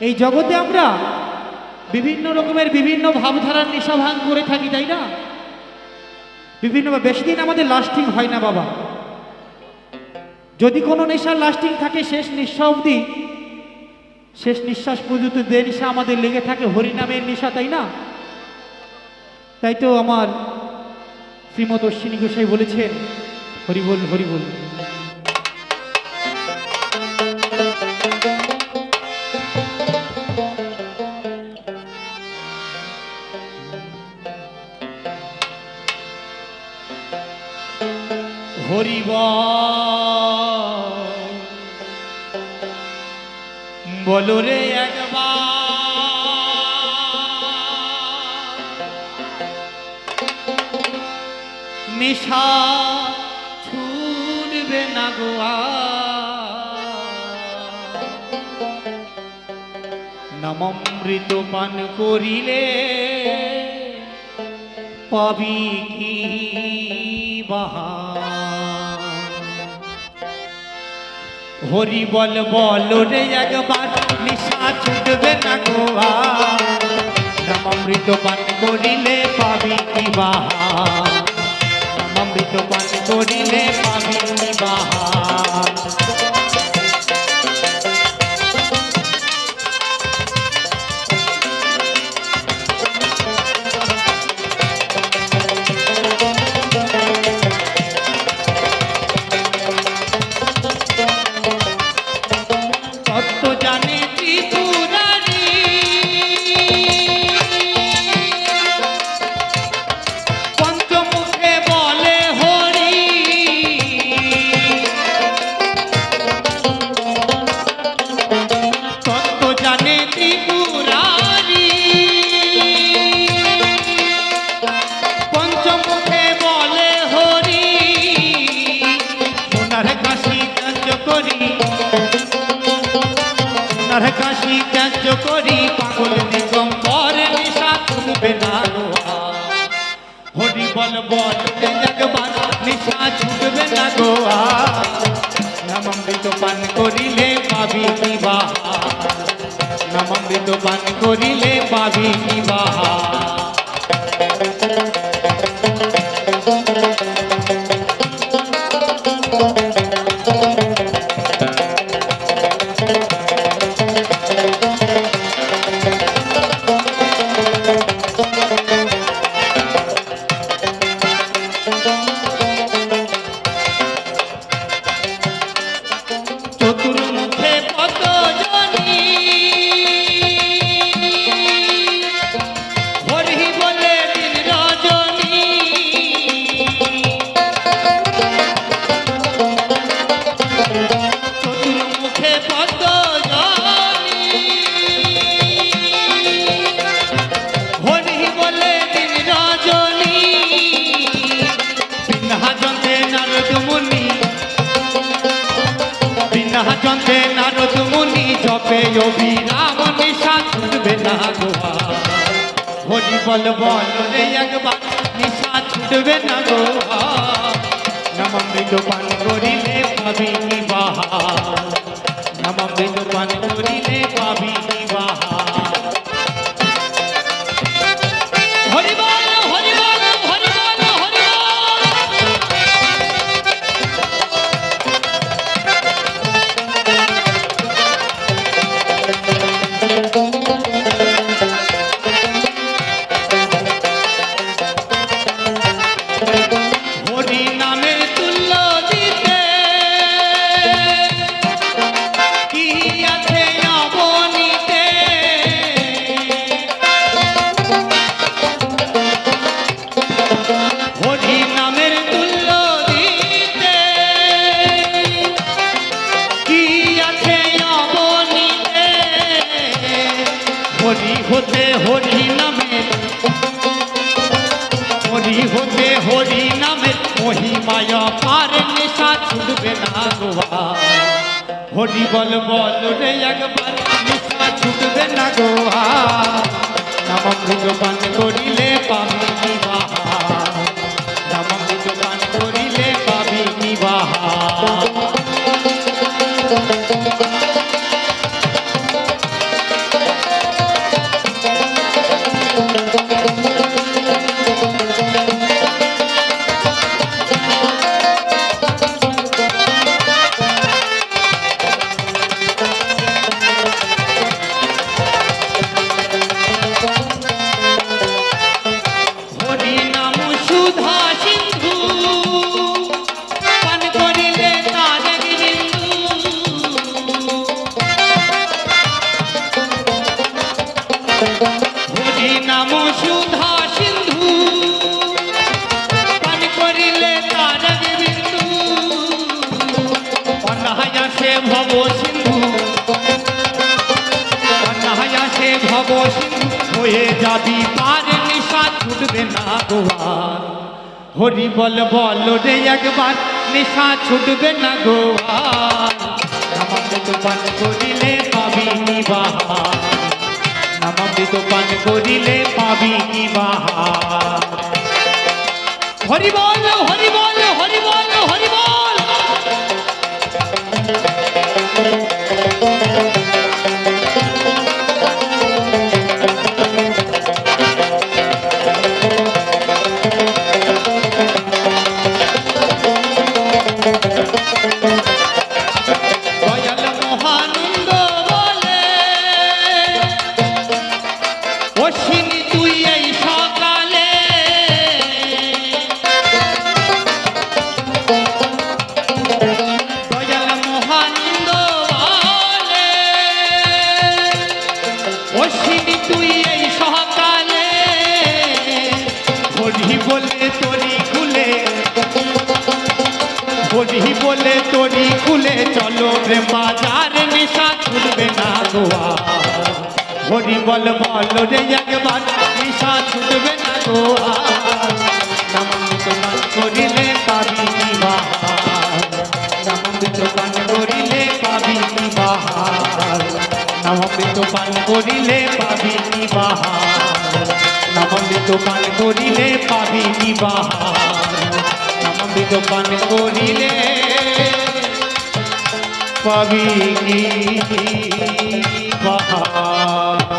এই জগতে আমরা বিভিন্ন রকমের বিভিন্ন ভাবধারার নেশা ভাঙ করে থাকি, তাই না? বিভিন্ন বেশি দিন আমাদের লাস্টিং হয় না বাবা। যদি কোনো নেশার লাস্টিং থাকে, শেষ নিঃশ্বাস অবধি, শেষ নিঃশ্বাস পর্যন্ত যে নেশা আমাদের লেগে থাকে, হরিনামের নেশা, তাই না? তাই তো আমার শ্রীমত অশ্বিনী গোসাই বলেছেন হরিবল হরিবল বলো রে একবার। নিশা ছুটবে না গোয়া নমমৃত পান করিলে পাবি কি বাহা হরি বল বল রে একবার, নিশা ছুটবে না গোয়া অমৃত পান করিলে পাবি কি বাহা অমৃত পান করিলে পাবি কি বাহা করি, পাগল নিগম পরে নিশা ছুটবে না হরি বল বল একবার নিশা ছুটবে না গোয়া নমমৃত পান করিলে পাবি কি বাহা নমমৃত পান করিলে পাবি কি নারদ মুনি বিনা মুনি জপে অভিরাম নিশা ছুটবে না গোয়া। হরি বল বল একবার নিশা ছুটবে না গোয়া। পান করিলে কি বাহা। পান হরি হতে হরি নামে। হরি হতে হরি নামে, মহিমায় পার নেশা ছুটবে না গোয়া। হরি বল বল রে একবার, নেশা ছুটবে না গোয়া। নাম ভগবান করিলে ভব সিন্ধু অনায়াসে ভব সিন্ধু হয়ে যাবি পার নিশা ছুটবে না গোয়ার হরি বল বল রে একবার নিশা ছুটবে না গোয়ার আমাকে তো পান করিলে পাবি নিবাহার নামামৃত পান করিলে পাবি নিবাহার হরি বল হরি বল হরি বল হরি বল। হরি বলে তরি খুলে চলো প্রেম বাজার নিশা ছুটবে না গোয়া হরি বল বল রে একবার নিশা ছুটবে না গোয়া নামামৃত পান করিলে পাবি বাহার নামামৃত পান করিলে পাবি বাহার নামামৃত পান করিলে পাবি বাহার নামামৃত পান করিলে পাবি বাহার নামামৃত পান করিলে পাবি বাহার